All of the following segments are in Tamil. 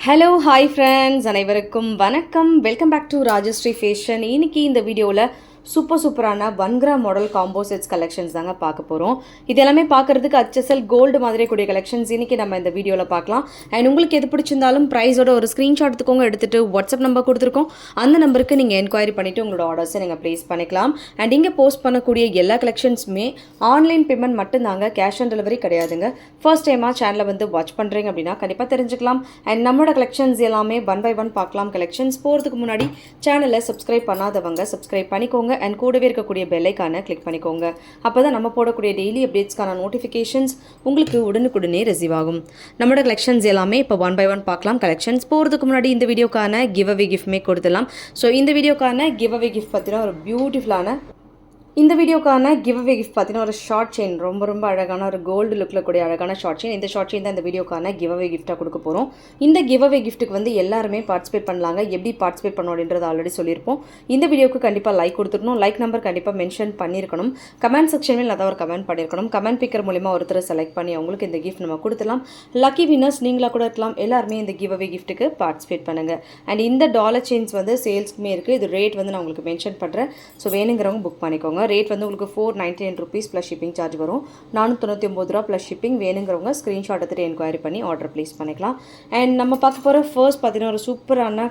ஹலோ ஹாய் ஃப்ரெண்ட்ஸ் அனைவருக்கும் வணக்கம். Welcome back to Rajashree fashion இன்னைக்கு இந்த வீடியோவில் சூப்பர் சூப்பரான one gram model combo sets collections தாங்க பார்க்க போகிறோம் இது எல்லாமே பார்க்கறதுக்கு HSL கோல்டு மாதிரி கூடிய கலெக்ஷன்ஸ் இன்றைக்கி நம்ம இந்த வீடியோவில் பார்க்கலாம். அண்ட் உங்களுக்கு எது பிடிச்சிருந்தாலும் ப்ரைஸோட ஒரு ஸ்க்ரீன்ஷாட் எடுத்துக்கோங்க எடுத்துகிட்டு வாட்ஸ்அப் நம்பர் கொடுத்துருக்கோம். அந்த நம்பருக்கு நீங்கள் என்கொயரி பண்ணிவிட்டு உங்களோட ஆர்டர்ஸை நீங்கள் ப்ளேஸ் பண்ணிக்கலாம். அண்ட் இங்கே போஸ்ட் பண்ணக்கூடிய எல்லா கலெக்ஷன்ஸுமே ஆன்லைன் பேமெண்ட் மட்டும்தாங்க கேஷ் ஆன் டெலிவரி கிடையாதுங்க. ஃபர்ஸ்ட் டைமாக சேனலை வந்து வாட்ச் பண்ணுறீங்க அப்படின்னா கண்டிப்பாக தெரிஞ்சுக்கலாம். அண்ட் நம்மளோட கலெக்ஷன்ஸ் எல்லாமே ஒன் பை ஒன் பார்க்கலாம். கலெக்ஷன்ஸ் போகிறதுக்கு முன்னாடி சேனலை சப்ஸ்கிரைப் பண்ணாதவங்க சப்ஸ்கிரைப் பண்ணிக்கோங்க. அண்ட் கூடவே இருக்கக்கூடிய பெல்லைக்கான கிளிக் பண்ணிக்கோங்க. அப்போ தான் நம்ம போடக்கூடிய டெய்லி அப்டேட்ஸ்க்கான நோட்டிஃபிகேஷன்ஸ் உங்களுக்கு உடனுக்குடனே ரிசீவ் ஆகும். நம்மளோட கலெக்ஷன்ஸ் எல்லாமே இப்போ ஒன் பை ஒன் பார்க்கலாம். கலெக்ஷன்ஸ் போகிறதுக்கு முன்னாடி இந்த வீடியோக்கான கிவ் அவே கிஃப்ட்மே கொடுத்துடலாம். ஸோ இந்த வீடியோக்கான கிவ் அவே கிஃப்ட் பார்த்தீங்கன்னா ஒரு பியூட்டிஃபுல்லான இந்த வீடியோக்கான கிவ் அவே கிஃப்ட் பார்த்தீங்கன்னா ஒரு ஷார்ட் செயின் ரொம்ப ரொம்ப அழகான ஒரு கோல்டு லுக்கில் கூடிய அழகான ஷார்ட் செயின் இந்த ஷார்ட் செயின் தான் இந்த வீடியோக்கான கிவ் அவே கிஃப்ட்டாக கொடுக்க போகிறோம் இந்த கிவ் அவே கிஃப்ட்டுக்கு வந்து எல்லாருமே பார்ட்டிசிபேட் பண்ணலாங்க. எப்படி பார்ட்டிசிபேட் பண்ணணும் அப்படின்றது ஆல்ரெடி சொல்லியிருப்போம். இந்த வீடியோக்கு கண்டிப்பாக லைக் கொடுத்துருக்கணும் லைக் நம்பர் கண்டிப்பாக மென்ஷன் பண்ணியிருக்கணும். கமெண்ட் செக்ஷனில் அதான் ஒரு கமெண்ட் பண்ணியிருக்கணும். கமெண்ட் பிக்கர் மூலிமா ஒருத்தர் செலக்ட் பண்ணி அவங்களுக்கு இந்த கிஃப்ட் நம்ம கொடுத்துலாம் லக்கி வின்னர்ஸ் நீங்களாக கூட இருக்கலாம். எல்லாருமே இந்த கிவ் அவே கிஃப்ட்டுக்கு பார்ட்டிசிபேட் பண்ணுங்கள் அண்ட் இந்த டாலர் செயின்ஸ் வந்து சேல்ஸ்க்குமே இருக்குது இது ரேட் வந்து நான் உங்களுக்கு மென்ஷன் பண்ணுறேன் ஸோ வேணுங்கிறவங்க புக் பண்ணிக்கோங்க. ரேட் வந்து உங்களுக்கு four ninety nine rupees plus shipping charge வரும். நானூற்றி ஒம்பது ரூபா ப்ளஸ் ஷிப்பிங் வேணுங்கிறவங்க ஸ்க்ரீன்ஷாட் எடுத்துகிட்டு என்கொயரி பண்ணி ஆர்டர் ப்ளேஸ் பண்ணிக்கலாம். அண்ட் நம்ம பார்க்க போகிற ஃபர்ஸ்ட் பார்த்தீங்கன்னா ஒரு சூப்பரான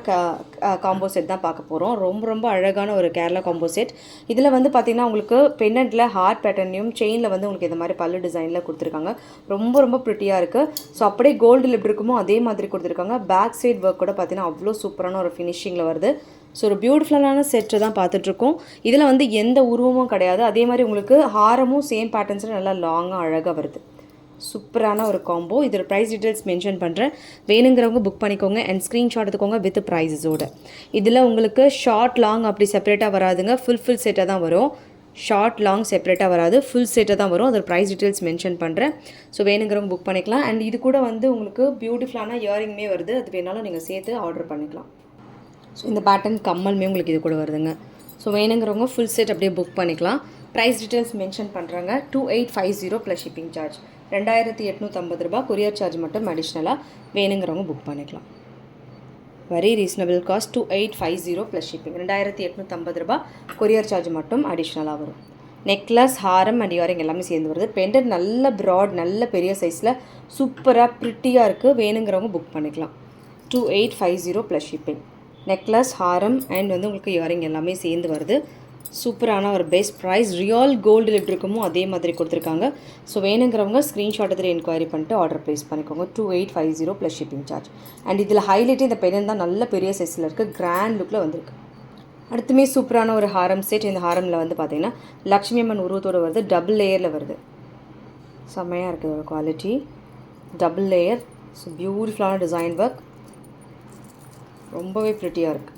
காம்போ செட் தான் பார்க்க போகிறோம் ரொம்ப ரொம்ப அழகான ஒரு கேரளா காம்போ செட் இதில் வந்து பார்த்தீங்கன்னா உங்களுக்கு பென்னட்டில் ஹார்ட் பேட்டர்னையும் செயினில் வந்து உங்களுக்கு இந்த மாதிரி பல்லு டிசைனில் கொடுத்துருக்காங்க. ரொம்ப ரொம்ப ப்ரிட்டியாக இருக்குது ஸோ அப்படியே கோல்டில் எப்படி இருக்குமோ அதே மாதிரி கொடுத்துருக்காங்க. பேக் சைட் ஒர்க் கூட பார்த்தீங்கன்னா அவ்வளோ சூப்பரான ஒரு ஃபினிஷிங்கில் வருது. ஸோ ஒரு பியூட்டிஃபுல்லான செட்டு தான் பார்த்துட்ருக்கோம். இதில் வந்து எந்த உருவமும் கிடையாது. அதே மாதிரி உங்களுக்கு ஹாரமும் சேம் பேட்டர்ன்ஸில் நல்லா லாங்காக அழகாக வருது. சூப்பரான ஒரு காம்போ இதோட ப்ரைஸ் டீட்டெயில்ஸ் மென்ஷன் பண்ணுறேன் வேணுங்கிறவங்க புக் பண்ணிக்கோங்க அண்ட் ஸ்க்ரீன்ஷாட் எடுத்துக்கோங்க வித் ப்ரைஸஸோட இதில் உங்களுக்கு ஷார்ட் லாங் அப்படி செப்பரேட்டாக வராதுங்க. ஃபுல் ஃபுல் செட்டாக தான் வரும். ஷார்ட் லாங் செப்பரேட்டாக வராது. ஃபுல் செட்டாக தான் வரும். அதோட ப்ரைஸ் டீட்டெயில்ஸ் மென்ஷன் பண்ணுறேன் ஸோ வேணுங்கிறவங்க புக் பண்ணிக்கலாம். அண்ட் இது கூட வந்து உங்களுக்கு பியூட்டிஃபுல்லான இயரிங்குமே வருது. அது வேணாலும் நீங்கள் சேர்த்து ஆர்டர் பண்ணிக்கலாம். ஸோ இந்த பேட்டர்ன் கம்மலுமே உங்களுக்கு இது கூட வருதுங்க. ஸோ வேணுங்கிறவங்க ஃபுல் செட் அப்படியே புக் பண்ணிக்கலாம். ப்ரைஸ் டீட்டெயில்ஸ் மென்ஷன் பண்ணுறாங்க two eight five zero plus shipping charge ரெண்டாயிரத்தி எட்நூற்றம்பது ரூபா கொரியர் சார்ஜ் மட்டும் அடிஷ்னலாக வேணுங்கிறவங்க புக் பண்ணிக்கலாம். Very reasonable cost two eight five zero plus shipping ரெண்டாயிரத்தி எட்நூற்றம்பது ரூபா கொரியர் சார்ஜ் மட்டும் அடிஷ்னலாக வரும். நெக்லஸ் ஹாரம் அண்ட் இயரிங் எல்லாமே சேர்ந்து வருது. பெண்டர் நல்ல ப்ராட் நல்ல பெரிய சைஸில் சூப்பராக ப்ரிட்டியாக இருக்குது வேணுங்கிறவங்க புக் பண்ணிக்கலாம். Two eight five zero plus shipping necklace Haram and வந்து உங்களுக்கு இயரிங் எல்லாமே சேர்ந்து வருது. சூப்பரான ஒரு பெஸ்ட் ப்ரைஸ் ரியல் கோல்டு எப்படி இருக்குமோ அதே மாதிரி கொடுத்துருக்காங்க. ஸோ வேணுங்கிறவங்க ஸ்க்ரீன்ஷாட் எடுத்துகிட்டு என்கொயரி பண்ணிட்டு ஆர்டர் ப்ளேஸ் பண்ணிக்கோங்க. Two eight five zero plus shipping charge and இதில் ஹைலைட்டே இந்த பென் தான். நல்ல பெரிய சைஸில் இருக்குது கிராண்ட் லுக்கில் வந்திருக்கு. அடுத்துமே சூப்பரான ஒரு ஹாரம் செட் இந்த ஹாரமில் வந்து பார்த்தீங்கன்னா லக்ஷ்மி அம்மன் உருவத்தோடு வருது. டபுள் லேயரில் வருது. செம்மையாக இருக்குது ஒரு குவாலிட்டி டபுள் லேயர் ஸோ பியூட்டிஃபுல்லான டிசைன் ஒர்க் ரொம்பவே ப்ரிட்டியாக இருக்குது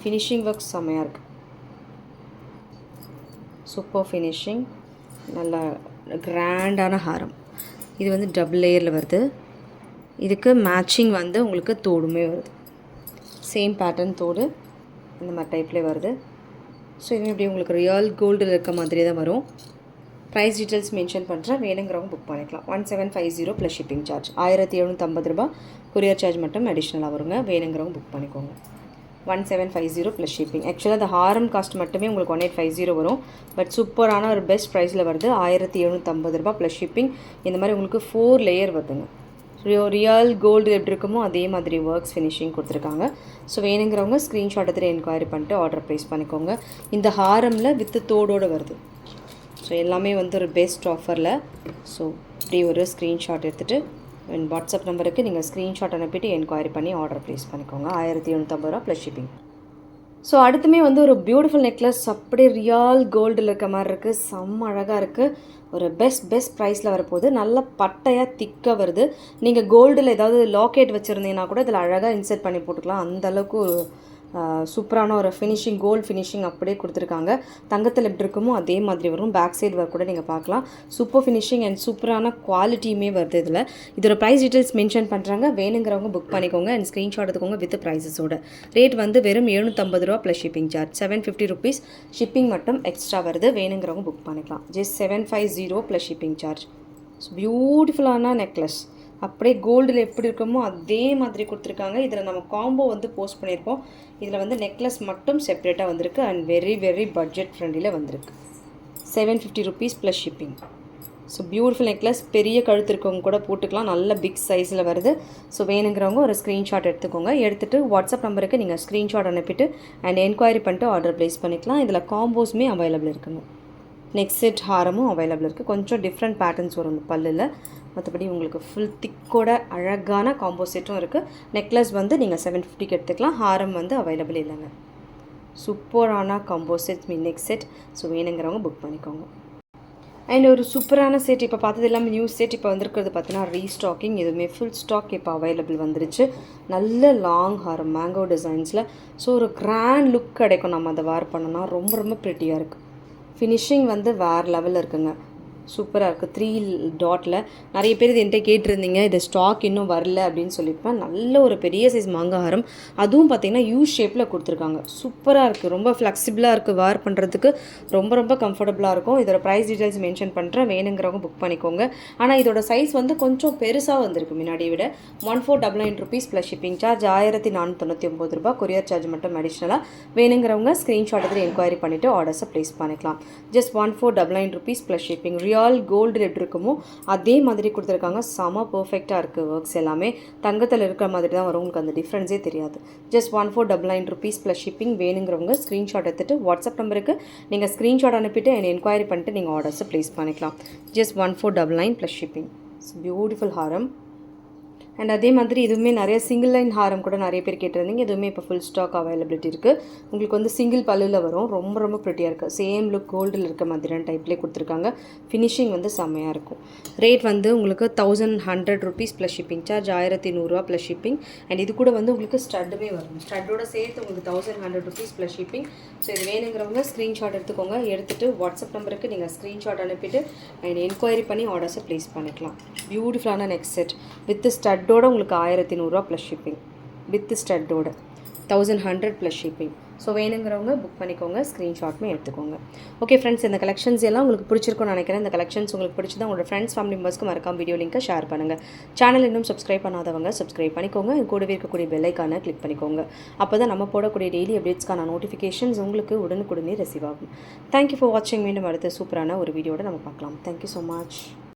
ஃபினிஷிங் ஒர்க் செம்மையாக இருக்குது சூப்பர் ஃபினிஷிங் நல்ல கிராண்டான ஹாரம். இது வந்து டபுள் லேயரில் வருது. இதுக்கு மேட்சிங் வந்து உங்களுக்கு தோடுமே வருது. சேம் பேட்டர்ன் தோடு இந்த மாதிரி டைப்லேயே வருது. ஸோ இதுவும் இப்படி உங்களுக்கு ரியல் கோல்டில் இருக்க மாதிரி தான் வரும். ப்ரைஸ் டீட்டெயில்ஸ் மென்ஷன் பண்ணுறேன் வேணுங்கிறவங்க புக் பண்ணிக்கலாம். One seven five zero plus shipping charge ஆயிரத்தி எழுநூற்றம்பது ரூபா கொரியர் சார்ஜ் மட்டும் அடிஷ்னலாக வருங்க. வேணுங்கிறவங்க புக் பண்ணிக்கோங்க. One seven five zero plus shipping ஆக்சுவலாக அந்த ஹாரம் காஸ்ட் மட்டுமே உங்களுக்கு ஒன் எயிட் ஃபைவ் ஜீரோ வரும். பட் சூப்பரான ஒரு பெஸ்ட் ப்ரைஸில் வருது. ஆயிரத்தி எழுநூற்றம்பது ரூபா ப்ளஸ் ஷிப்பிங் இந்த மாதிரி உங்களுக்கு ஃபோர் லேயர் வருதுங்க. ரியோ ரியல் கோல்டு எப்படி இருக்குமோ அதே மாதிரி ஒர்க்ஸ் ஃபினிஷிங் கொடுத்துருக்காங்க. ஸோ வேணுங்கிறவங்க ஸ்க்ரீன்ஷாட் எடுத்துகிட்டு என்கொயரி பண்ணிட்டு ஆர்டர் ப்ளேஸ் பண்ணிக்கோங்க. இந்த ஹாரமில் வித்து தோடோடு வருது. ஸோ எல்லாமே வந்து ஒரு பெஸ்ட் ஆஃபரில் ஸோ இப்படி ஒரு ஸ்க்ரீன்ஷாட் எடுத்துகிட்டு என் வாட்ஸ்அப் நம்பருக்கு நீங்கள் ஸ்க்ரீன்ஷாட் அனுப்பிட்டு என்கொயரி பண்ணி ஆர்டர் ப்ளேஸ் பண்ணிக்கோங்க. ஆயிரத்தி எழுநூற்றம்பது ரூபா ப்ளஸ் ஷிப்பிங் ஸோ அடுத்துமே வந்து ஒரு பியூட்டிஃபுல் நெக்லஸ் அப்படியே ரியல் கோல்டில் இருக்க மாதிரி இருக்குது செம்ம அழகாக இருக்குது ஒரு பெஸ்ட் பெஸ்ட் ப்ரைஸில் வரப்போகுது. நல்ல பட்டையாக திக்காக வருது. நீங்கள் கோல்டில் ஏதாவது லாக்கெட் வச்சுருந்தீங்கன்னா கூட இதில் அழகாக இன்செர்ட் பண்ணி போட்டுக்கலாம். அந்தளவுக்கு சூப்பரான ஒரு ஃபினிஷிங் கோல்டு ஃபினிஷிங் அப்படியே கொடுத்துருக்காங்க. தங்கத்தில் எப்படி இருக்குமோ அதே மாதிரி வரும். பேக் சைடு ஒர்க் கூட நீங்கள் பார்க்கலாம். சூப்பர் ஃபினிஷிங் அண்ட் சூப்பரான குவாலிட்டியுமே வருது இதில். இதோட ப்ரைஸ் டீட்டெயில்ஸ் மென்ஷன் பண்ணுறாங்க வேணுங்கிறவங்க புக் பண்ணிக்கோங்க அண்ட் ஸ்க்ரீன்ஷாட் எடுத்துக்கோங்க வித் ப்ரைஸஸோட ரேட் வந்து வெறும் எழுநூற்றம்பது ரூபா plus shipping charge seven fifty rupees shipping மட்டும் எக்ஸ்ட்ரா வருது. வேணுங்கிறவங்க புக் பண்ணிக்கலாம். Just seven five zero plus shipping charge பியூட்டிஃபுல்லான நெக்லஸ் அப்படியே கோல்டில் எப்படி இருக்குமோ அதே மாதிரி கொடுத்துருக்காங்க. இதில் நம்ம காம்போ வந்து போஸ்ட் பண்ணியிருக்கோம். இதில் வந்து நெக்லஸ் மட்டும் செப்பரேட்டாக வந்திருக்கு. அண்ட் வெரி வெரி பட்ஜெட் ஃப்ரெண்ட்லியில் வந்திருக்கு. Seven fifty rupees plus shipping so beautiful necklace பெரிய கழுத்து இருக்கவங்க கூட போட்டுக்கலாம். நல்ல பிக் சைஸில் வருது. ஸோ வேணுங்கிறவங்க ஒரு ஸ்க்ரீன்ஷாட் எடுத்துக்கோங்க. எடுத்துகிட்டு வாட்ஸ்அப் நம்பருக்கு நீங்கள் ஸ்க்ரீன்ஷாட் அனுப்பிட்டு அண்ட் என்கொயரி பண்ணிட்டு ஆர்டர் ப்ளேஸ் பண்ணிக்கலாம். இதில் காம்போஸுமே அவைலபிள் இருக்குங்க. நெக்ஸ்ட் செட் ஹாரமும் அவைலபிள் இருக்குது கொஞ்சம் டிஃப்ரெண்ட் பேட்டர்ன்ஸ் வரும் இந்த பல்லில். மற்றபடி உங்களுக்கு ஃபுல் திக்கோட அழகான காம்போசிட்டும் இருக்குது நெக்லஸ் வந்து நீங்கள் செவன் ஃபிஃப்டிக்கு எடுத்துக்கலாம். ஹாரம் வந்து அவைலபிள் இல்லைங்க. சூப்பரான காம்போசிட் மீன் செட் ஸோ வேணுங்கிறவங்க புக் பண்ணிக்கோங்க. அண்ட் ஒரு சூப்பரான செட் இப்போ பார்த்தது எல்லாமே நியூ செட் இப்போ வந்திருக்கிறது பார்த்தீங்கன்னா ரீஸ்டாக்கிங் எதுவுமே ஃபுல் ஸ்டாக் இப்போ அவைலபிள் வந்துருச்சு. நல்ல லாங் ஹாரம் மேங்கோ டிசைன்ஸில் ஸோ ஒரு கிராண்ட் லுக் கிடைக்கும். நம்ம அதை வேர் பண்ணோன்னா ரொம்ப ரொம்ப ப்ரிட்டியாக இருக்குது ஃபினிஷிங் வந்து வேறு லெவலில் இருக்குங்க. சூப்பராக இருக்குது த்ரீ டாட்டில் நிறைய பேர் இது என்கிட்ட கேட்டிருந்தீங்க. இது ஸ்டாக் இன்னும் வரல அப்படின்னு சொல்லியிருப்பேன். நல்ல ஒரு பெரிய சைஸ் மாங்காரம் அதுவும் பார்த்தீங்கன்னா யூ ஷேப்பில் கொடுத்துருக்காங்க. சூப்பராக இருக்குது ரொம்ப ஃப்ளெக்சிபிளாக இருக்குது வேர் பண்ணுறதுக்கு ரொம்ப ரொம்ப கம்ஃபர்டபுளாக இருக்கும். இதோட ப்ரைஸ் டீட்டெயில்ஸ் மென்ஷன் பண்ணுறேன் வேணுங்கிறவங்க புக் பண்ணிக்கோங்க. ஆனால் இதோட சைஸ் வந்து கொஞ்சம் பெருசாக வந்திருக்கு முன்னாடி விட. One four double nine rupees plus shipping charge ஆயிரத்தி நானூற்றி தொண்ணூற்றி ஒம்பது ரூபா கொரியர் சார்ஜ் மட்டும் அடிஷ்னலாக வேணுங்கிறவங்க ஸ்க்ரீன்ஷாட் எடுத்து என்கொயரி பண்ணிவிட்டு ஆர்டர்ஸை ப்ளேஸ் பண்ணிக்கலாம். Just one four double nine rupees plus shipping real gold rate இருக்குமோ அதே மாதிரி கொடுத்துருக்காங்க. செம பர்ஃபெக்டாக இருக்குது ஒர்க்ஸ் எல்லாமே. தங்கத்தில் இருக்கிற மாதிரி தான் வரும். உங்களுக்கு அந்த டிஃப்ரென்ஸே தெரியாது. Just one four double nine rupees plus shipping வேணுங்கிறவங்க ஸ்க்ரீன்ஷாட் எடுத்துகிட்டு வாட்ஸ்அப் நம்பருக்கு நீங்கள் ஸ்க்ரீன்ஷாட் அனுப்பிட்டு என்னை என்கொயரி பண்ணிட்டு நீங்கள் ஆர்டர்ஸை ப்ளேஸ் பண்ணிக்கலாம். Just one four double nine plus shipping beautiful Haram. And அதே மாதிரி இதுவுமே நிறைய சிங்கிள் லைன் ஹாரம் கூட நிறைய பேர் கேட்டிருந்தீங்க. இதுவுமே இப்போ ஃபுல் ஸ்டாக் அவைலபிலிட்டி இருக்குது உங்களுக்கு வந்து சிங்கிள் பல்லில் வரும். ரொம்ப ரொம்ப ப்ரிட்டியாக இருக்குது சேம் லுக் கோல்டில் இருக்க மாதிரியான டைப்லேயே கொடுத்துருக்காங்க. ஃபினிஷிங் வந்து செம்மையாக இருக்கும். ரேட் வந்து உங்களுக்கு thousand hundred rupees plus shipping charge ஆயிரத்தி நூறுரூவா ப்ளஸ் ஷிப்பிங் அண்ட் இது கூட வந்து உங்களுக்கு ஸ்டட்டுமே வரும். ஸ்டட்டோட சேர்த்து உங்களுக்கு thousand hundred rupees plus shipping so இது வேணுங்கிறவங்க ஸ்க்ரீன்ஷாட் எடுத்துக்கோங்க. எடுத்துகிட்டு வாட்ஸ்அப் நம்பருக்கு நீங்கள் ஸ்க்ரீன்ஷாட் அனுப்பிட்டு அண்ட் என்கொயரி பண்ணி ஆர்டர்ஸை ப்ளேஸ் பண்ணிக்கலாம். பியூட்டிஃபுல்லான நெக்ஸ்ட் செட் வித் ஸ்டட் ஸ்டட்டோட உங்களுக்கு ஆயிரத்தி நூறுரூவா plus shipping with ஸ்டட்டோட thousand hundred plus shipping so வேணுங்கிறவங்க புக் பண்ணிக்கோங்க ஸ்க்ரீன்ஷாட்மே எடுத்துக்கோங்க. ஓகே ஃப்ரெண்ட்ஸ் இந்த கலெக்ஷன்ஸ் எல்லாம் உங்களுக்கு பிடிச்சிருக்கும்னு நினைக்கிறேன். இந்த கலெக்ஷன்ஸ் உங்களுக்கு பிடிச்சதா உங்களோட ஃப்ரெண்ட்ஸ் ஃபேமிலி மெம்பர்ஸ்க்கு மறக்காம வீடியோ லிங்க்கை ஷேர் பண்ணுங்கள் சேனல் இன்னும் சப்ஸ்கிரைப் பண்ணாதவங்க சப்ஸ்கிரைப் பண்ணிக்கோங்க. கூடவே இருக்கக்கூடிய பெல்லைக்கான கிளிக் பண்ணிக்கோங்க. அப்போ தான் நம்ம போடக்கூடிய டெய்லி அப்டேட்ஸ்க்கான நோட்டிஃபிகேஷன்ஸ் உங்களுக்கு உடனுக்குடனே ரிசீவ் ஆகும். தேங்க்யூ ஃபார் வாட்சிங் மீண்டும் அடுத்த சூப்பரான ஒரு வீடியோட நம்ம பார்க்கலாம். Thank you so much